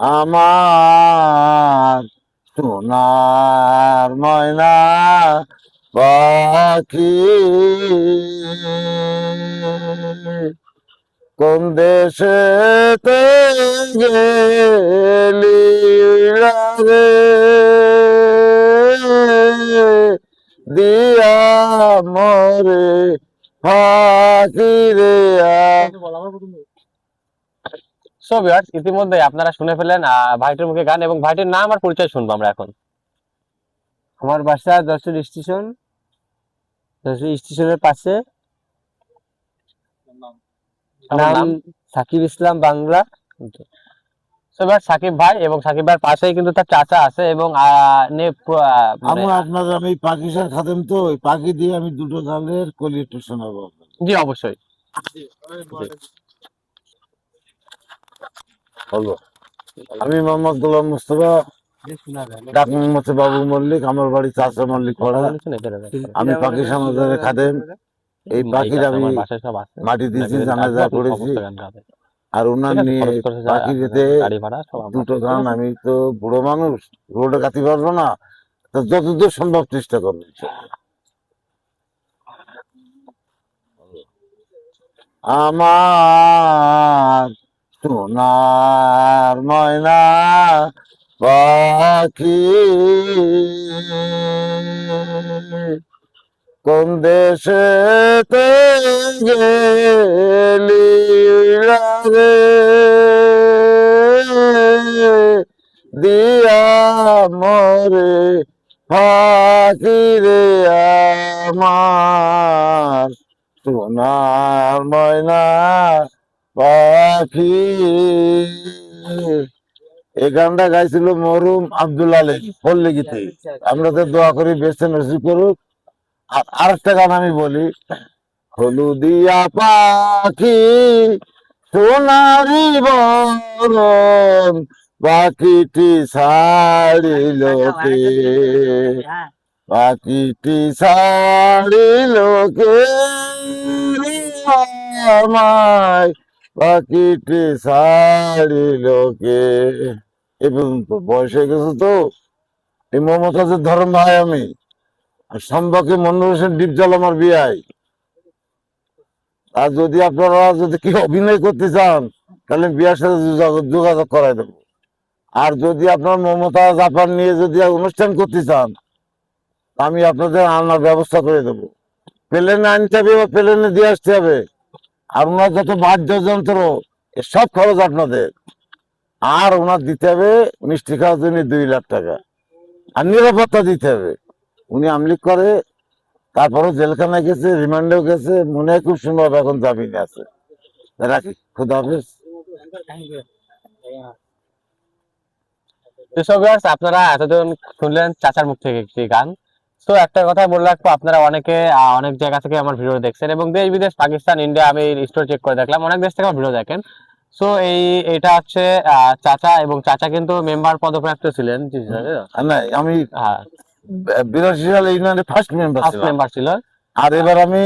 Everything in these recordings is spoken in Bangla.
আমার সোনার ময়না পাখি। কোন দেশে গেলি রে? দিয়া মরে ফাঁকি রে। সো ভিউয়ার্স ইতিমধ্যে আপনারা শুনে ফেলেন ভাইটির মুখে গান এবং ভাইটির নাম আর পরিচয় শুনব আমরা এখন। আমার বাসা যশোর স্টেশন যশোর স্টেশনের পাশে। নাম? সাকিব ইসলাম বাংলা। সো ভিউয়ার্স সাকিব ভাই এবং সাকিব ভাইয়ের পাশেই কিন্তু তার চাচা আছে এবং মানে- আপনার আমি পাকিস্তান খাদেম তো ওই পাখি দিয়ে আমি দুটো গানের কলি একটু শোনাবো জি অবশ্যই। বলব আমি মোহাম্মদ গোলাম মুস্তফা ডাক মোহাম্মদ বাবু মল্লিক আমার বাড়ি চাষা মল্লিক পড়া। আমি পাখি সমাজের খাদেম। এই পাখির আমি মাটি দিয়েছি জানাজা করেছি। সমস্ত গান গাবে। আর ওনার নিয়ে যা পাখি যেতে দুটো গান আমি তো বুড়ো মানুষ রোডে কাটি পারব না। তো যতদূর সম্ভব চেষ্টা করব। আমার সোনার ময়না পাখি। কোন দেশে গেলি রে দিয়া মরে ফাঁকি রে আমার। সোনার ময়না পাখি এই গানটা গাইছিল মরুম আব্দুল আলী পল্লীগীতে আমরা তো দোয়া করি বেছে নসিব করুক। আর আরেকটা গান আমি বলি হলুদিয়া পাখি সোনারি বরণ পাখিটি ছাড়িল কে? পাখিটি ছাড়িল কে? আমায় পাখিটি ছাড়িল কে? এ পর্যন্ত বয়স হয়ে গেছে তো? এই মমতাজের ধর্ম ভাই আমি। আর সম্পর্কে মনোর হোসেন ডিপজল আমার বিয়াই। আর যদি আপনারা যদি কি অভিনয় করতে চান, তাহলে বিয়ার সাথে যোগাযোগ- যোগাযোগ করাই দেবো। আর যদি আপনার মমতা জাপান নিয়ে যদি অনুষ্ঠান করতে চান আমি আপনাদের আনার ব্যবস্থা করে দেবো। প্লেনে আনতে হবে বা প্লেনে দিয়ে আসতে হবে? আর ওনার যত বাদ্যযন্ত্র সব খরচ আপনাদের। আর ওনার দিতে হবে মিষ্টি খাওয়ার জন্য দুই লাখ টাকা। আর নিরাপত্তা দিতে হবে। উনি আমলিক করে, তারপরও জেলখানায় গেছে, রিমান্ডেও গেছে, মনে হয় খুব সুন্দর এখন জামিনে আছে। রাখি, খুদা হাফেজ। আপনারা এতদিন শুনলেন চাচার মুখ থেকে একটি গান। তো একটা কথা বলে রাখব আপনারা অনেকে অনেক জায়গা থেকে আমার ভিডিও দেখছেন এবং দেশ বিদেশ পাকিস্তান ইন্ডিয়া আমি স্টোর চেক করে দেখলাম অনেক দেশ থেকে আমার ভিডিও দেখেন। সো এই এটা হচ্ছে চাচা এবং চাচা কিন্তু মেম্বার পদপ্রাপ্ত ছিলেন। আমি হ্যাঁ। বিরাশি সালে ইউনিয়নের ফার্স্ট মেম্বার ফার্স্ট মেম্বার ছিল। আর এবার আমি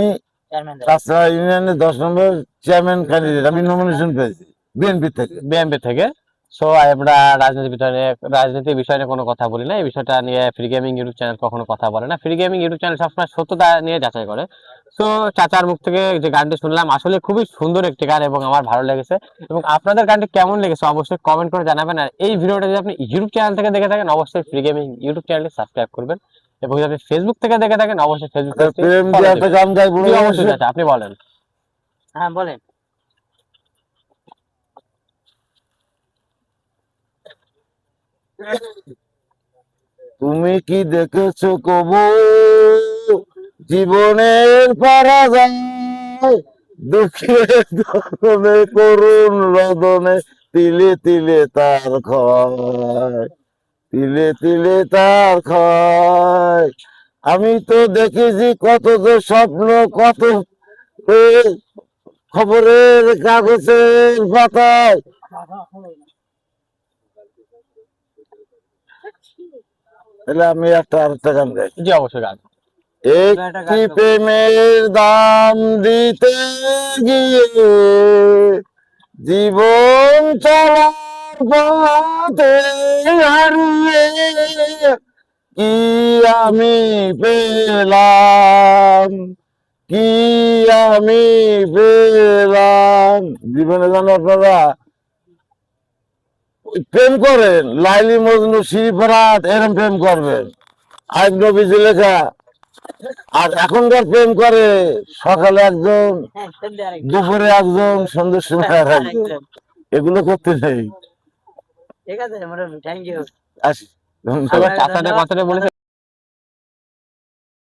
তাছাড়া ইউনিয়নের দশ নম্বর চেয়ারম্যান ক্যান্ডিডেট আমি নমিনেশন পেয়েছি বিএনপি থেকে। সো আমরা রাজনীতি বিষয় নিয়ে রাজনীতির বিষয় নিয়ে কোনো কথা বলি না। এই বিষয়টা নিয়ে ফ্রি গেমিং ইউটিউব চ্যানেল কখনো কথা বলে না। ফ্রি গেমিং ইউটিউব চ্যানেল সবসময় সত্যতা নিয়ে যাচাই করে। সো চাচার মুখ থেকে যে গানটি শুনলাম আসলে খুবই সুন্দর একটি গান এবং আমার ভালো লেগেছে। এবং আপনাদের গানটি কেমন লেগেছে অবশ্যই কমেন্ট করে জানাবেন। আর এই ভিডিওটা যদি আপনি ইউটিউব চ্যানেল থেকে দেখে থাকেন অবশ্যই ফ্রি গেমিং ইউটিউব চ্যানেলটি সাবস্ক্রাইব করবেন। এবং যদি আপনি ফেসবুক থেকে দেখে থাকেন অবশ্যই ফেসবুক অবশ্যই আপনি বলেন। হ্যাঁ বলেন। তুমি কি দেখেছ কবু? জীবনের পরাজয়। দুঃখের দহনে করুণ রদনে তিলে তিলে তার ক্ষয়। তিলে তিলে তার ক্ষয়। আমি তো দেখেছি কত যে স্বপ্ন, কত খবরের কাগজের পাতায়। তাহলে আমি একটা আরেকটা গান গাই। জি অবশ্যই গান। একটি প্রেমের দাম দিতে গিয়ে জীবন চলা পথে হারিয়ে কি আমি পেলাম? কি আমি পেলাম? জীবনে জানো আপনারা প্রেম করেন লাইলি মজনু শ্রীফরাত এরম প্রেম করবেন আইন নবীজি লেখা আর এখনকার প্রেম করে সকালে একজন দুপুরে একজন সন্ধ্যের সময় আর একজন এগুলো করতে নেই ঠিক আছে থ্যাংক ইউ কথাটা বলেছে